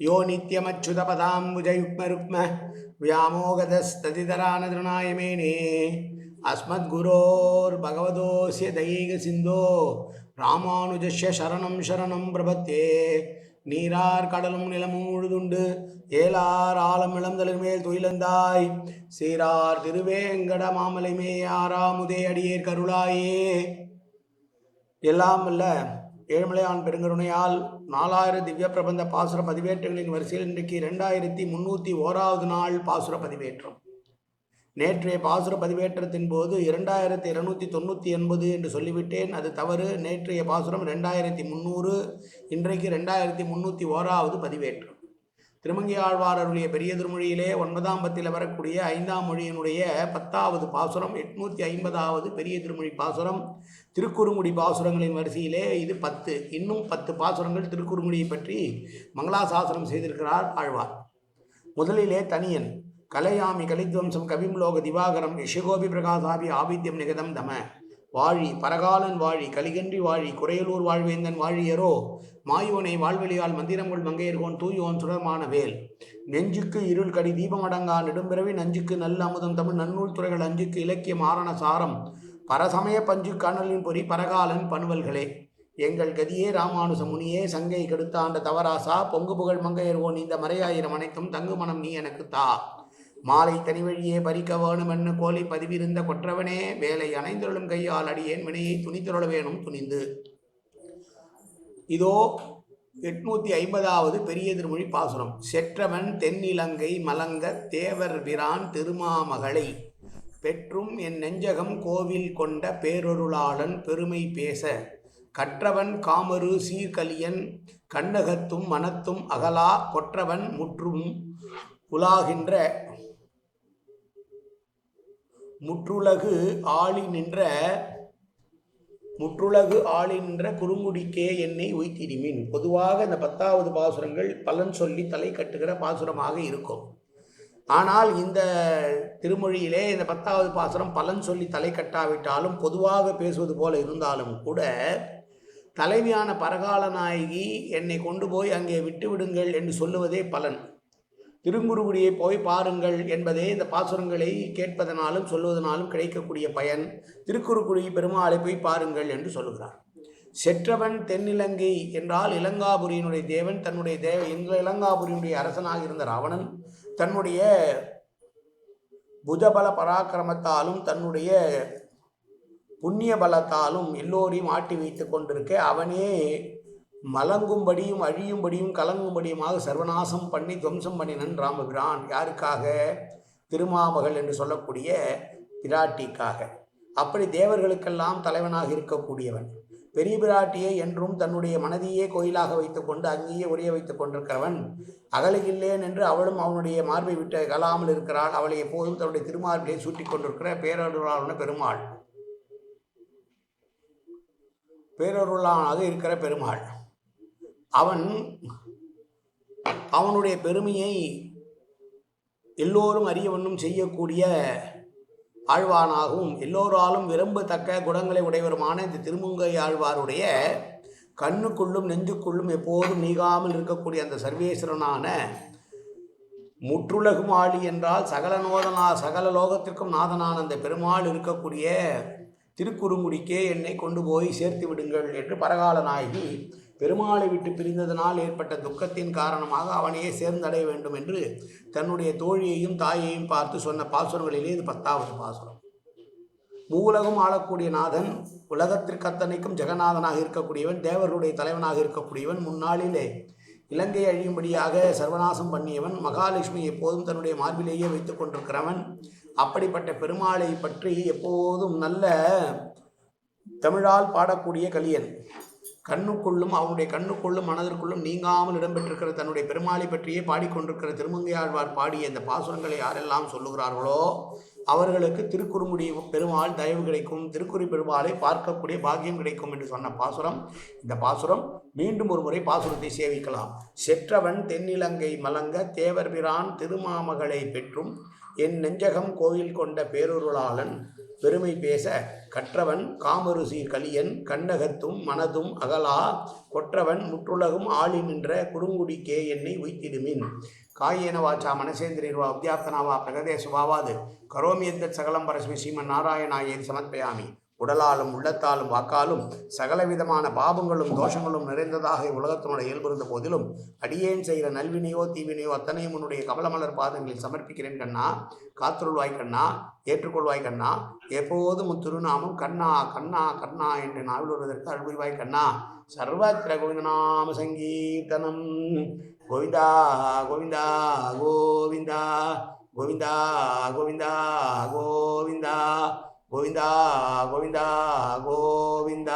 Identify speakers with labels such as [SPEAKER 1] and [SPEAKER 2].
[SPEAKER 1] யோ நித்தியமச்சுதபதாம்புஜயுக்மருக்ம வியாமோகதஸ்ததிதரானதருணாய மேனே அஸ்மத்குரோர் பகவதோசிய தைக சிந்தோ ராமானுஜஸ்ய சரணம் சரணம் பிரபத்தே நீரார் கடலும் நிலமும் உழுதுண்டு ஏலார் ஆழம் இளந்தலின் மேல் துயிலந்தாய் சீரார் திருவேங்கட மாமலை மேயாராமுதே அடியேர் கருளாயே எல்லாம் அல்ல ஏழுமலையான் பெருங்கருணையால் நாலாயிரம் திவ்ய பிரபந்த பாசுர பதிவேற்றங்களின் வரிசையில் இன்றைக்கு ரெண்டாயிரத்தி முன்னூற்றி ஓராவது நாள் பாசுர பதிவேற்றம். நேற்றைய பாசுர பதிவேற்றத்தின் போது இரண்டாயிரத்தி இருநூத்தி தொண்ணூற்றி எண்பது என்று சொல்லிவிட்டேன். அது தவறு. நேற்றைய பாசுரம் ரெண்டாயிரத்தி முந்நூறு இன்றைக்கு ரெண்டாயிரத்தி முந்நூற்றி ஓராவது பதிவேற்றம். திருமங்கி ஆழ்வாரருடைய பெரிய திருமொழியிலே ஒன்பதாம் பத்தில் வரக்கூடிய ஐந்தாம் மொழியினுடைய பத்தாவது பாசுரம் எட்நூற்றி ஐம்பதாவது பெரிய திருமொழி பாசுரம் திருக்குறுங்குடி பாசுரங்களின் வரிசையிலே இது பத்து. இன்னும் பத்து பாசுரங்கள் திருக்குறுங்குடியை பற்றி மங்களாசாசனம் செய்திருக்கிறார் ஆழ்வார். முதலிலே தனியன் கலையாமி கலித்வம்சம் கவிம்லோக திவாகரம் யஷகோபி பிரகாசாபி ஆபித்யம் நிகதம் தம. வாழி பரகாலன் வாழி கலிகன்றி வாழி குறையலூர் வாழ்வேந்தன் வாழியரோ மாயோனை வாழ்வெளியால் மந்திரங்கள் மங்கையர்கோன் தூயோன் சுடமான வேல். நெஞ்சுக்கு இருள் கடி தீபமடங்கா நெடும்பிறவி நஞ்சுக்கு நல்ல அமுதம் தமிழ் நன்னூல் துறைகள் அஞ்சுக்கு இலக்கிய மாறன சாரம். பரசமய பஞ்சு கண்ணலின் பொறி பரகாலன் பணுவல்களே. எங்கள் கதியே ராமானுச முனியே சங்கை கெடுத்தாண்ட தவராசா பொங்கு புகழ் மங்கையர்வோன் இந்த மறையாயிரம் அனைத்தும் தங்கு மனம் நீ எனக்கு தா. மாலை தனி வழியே பறிக்க வேணும் என்று கோலை பதிவிருந்த கொற்றவனே வேலை அணைந்தொழும் கையால் அடியேன் வினையை துணித்தொழ வேணும் துணிந்து. இதோ எட்நூத்தி ஐம்பதாவது பெரிய திருமொழி பாசுரம். செற்றவன் தென்னிலங்கை மலங்க தேவர் பிரான் திருமாமகளை பெற்றும் என் நெஞ்சகம் கோவில் கொண்ட பேரொருளாளன் பெருமை பேச கற்றவன் காமரு சீர்கலியன் கண்ணகத்தும் மனத்தும் அகலா கொற்றவன் முற்றும் உலாகின்ற முற்றுலகு ஆளி நின்ற முற்றுலகு ஆளி நின்ற குறுங்குடிக்கே என்னை உய்த்திடிமின் பொதுவாக இந்த பத்தாவது பாசுரங்கள் பலன் சொல்லி தலை கட்டுகிற பாசுரமாக இருக்கும். ஆனால் இந்த திருமொழியிலே இந்த பத்தாவது பாசுரம் பலன் சொல்லி தலை கட்டாவிட்டாலும் பொதுவாக பேசுவது போல இருந்தாலும் கூட தலைமையான பரகால நாயகி என்னை கொண்டு போய் அங்கே விட்டு விடுங்கள் என்று சொல்லுவதே பலன். திருங்குருகுடியை போய் பாருங்கள் என்பதே இந்த பாசுரங்களை கேட்பதனாலும் சொல்வதனாலும் கிடைக்கக்கூடிய பயன். திருக்குறுக்குடி பெருமாளை போய் பாருங்கள் என்று சொல்லுகிறார். செற்றவன் தென்னிலங்கை என்றால் இலங்காபுரியினுடைய தேவன் தன்னுடைய தேவ எங்கள் இலங்காபுரியினுடைய அரசனாக இருந்த ராவணன் தன்னுடைய புஜபல பராக்கிரமத்தாலும் தன்னுடைய புண்ணிய பலத்தாலும் எல்லோரையும் ஆட்டி வைத்து கொண்டிருக்க அவனே மலங்கும்படியும் அழியும்படியும் கலங்கும்படியுமாக சர்வநாசம் பண்ணி துவம்சம் பண்ணினன் ராமபிரான். யாருக்காக? திருமாமகள் என்று சொல்லக்கூடிய பிராட்டிக்காக. அப்படி தேவர்களுக்கெல்லாம் தலைவனாக இருக்கக்கூடியவன். பெரிய பிராட்டியை என்றும் தன்னுடைய மனதையே கோயிலாக வைத்துக்கொண்டு அங்கேயே உரிய வைத்துக் கொண்டிருக்கிறவன். அகலையில்லேன் என்று அவளும் அவனுடைய மார்பை விட்டு அகலாமல் இருக்கிறாள். அவளை எப்போதும் தன்னுடைய திருமார்பிலே சூட்டிக் கொண்டிருக்கிற பேரருளான பெருமாள். பேரருளானாக இருக்கிற பெருமாள். அவன் அவனுடைய பெருமையை எல்லோரும் அறியவண்ணும் செய்யக்கூடிய ஆழ்வானாகவும் எல்லோராலும் விரும்பத்தக்க குணங்களை உடையவருமான இந்த திருமுங்கை ஆழ்வாருடைய கண்ணுக்குள்ளும் நெஞ்சுக்குள்ளும் எப்போதும் நீங்காமல் இருக்கக்கூடிய அந்த சர்வேஸ்வரனான முற்றுலகும் ஆழி என்றால் சகல நோதனா சகல லோகத்திற்கும் நாதனான அந்த பெருமாள் இருக்கக்கூடிய திருக்குறுங்குடிக்கே என்னை கொண்டு போய் சேர்த்து விடுங்கள் என்று பரகால நாயகி பெருமாளை விட்டு பிரிந்ததனால் ஏற்பட்ட துக்கத்தின் காரணமாக அவனையே சேர்ந்தடைய வேண்டும் என்று தன்னுடைய தோழியையும் தாயையும் பார்த்து சொன்ன பாசுரங்களிலே இது பத்தாவது பாசுரம். மூலகம் ஆளக்கூடிய நாதன் உலகத்திற்கு அத்தனைக்கும் ஜெகநாதனாக இருக்கக்கூடியவன் தேவர்களுடைய தலைவனாக இருக்கக்கூடியவன் முன்னாளிலே இலங்கை அழியும்படியாக சர்வநாசம் பண்ணியவன் மகாலட்சுமி எப்போதும் தன்னுடைய மார்பிலேயே வைத்துக் கொண்டிருக்கிறவன் அப்படிப்பட்ட பெருமாளை பற்றி எப்போதும் நல்ல தமிழால் பாடக்கூடிய கலியன். கண்ணுக்குள்ளும் அவனுடைய கண்ணுக்குள்ளும் மனதிற்குள்ளும் நீங்காமல் இடம்பெற்றிருக்கிற தன்னுடைய பெருமாளை பற்றியே பாடிக்கொண்டிருக்கிற திருமங்கையாழ்வார் பாடிய இந்த பாசுரங்களை யாரெல்லாம் சொல்லுகிறார்களோ அவர்களுக்கு திருக்குறுமுடி பெருமாள் தயவு கிடைக்கும் திருக்குறி பெருமாளை பார்க்கக்கூடிய பாக்கியம் கிடைக்கும் என்று சொன்ன பாசுரம். இந்த பாசுரம் மீண்டும் ஒரு முறை பாசுரத்தை சேவிக்கலாம். செற்றவன் தென்னிலங்கை மலங்க தேவர் பிரான் திருமாமகளை பெற்றும் என் நெஞ்சகம் கோயில் கொண்ட பேரொருளாளன் பெருமை பேச. கற்றவன் காமருசி கலியன் கண்ணகத்தும் மனதும் அகலா. கொற்றவன் முற்றுலகும் ஆளி நின்ற குறுங்குடிக்கே என்னை உய்த்திடுமின். காயேன வாச்சா மனசேந்திரியர்வா உத்யாப்தனாவா பிரகதேசுவாவாது கரோமி சகலம் பரஸ்மி ஸ்ரீமன் நாராயணாயேதி சமர்ப்பயாமி. உடலாலும் உள்ளத்தாலும் வாக்காலும் சகலவிதமான பாபங்களும் தோஷங்களும் நிறைந்ததாக உலகத்தினுடைய இயல்பிருந்த போதிலும் அடியேன் செய்கிற நல்வினையோ தீவினையோ அத்தனையும் உன்னுடைய கமலமலர் பாதங்களில் சமர்ப்பிக்கிறேன் கண்ணா. காத்துருள்வாய் கண்ணா. ஏற்றுக்கொள்வாய் கண்ணா. எப்போதும் திருநாமம் கண்ணா கண்ணா கண்ணா என்று நாவில் வருவதற்கு அருள்வாய் கண்ணா. சர்வத்திர கோவிந்தநாம சங்கீர்த்தனம். கோவிந்தா கோவிந்தா கோவிந்தா. கோவிந்தா கோவிந்தா கோவிந்தா. 고인다 고인다 고빈다.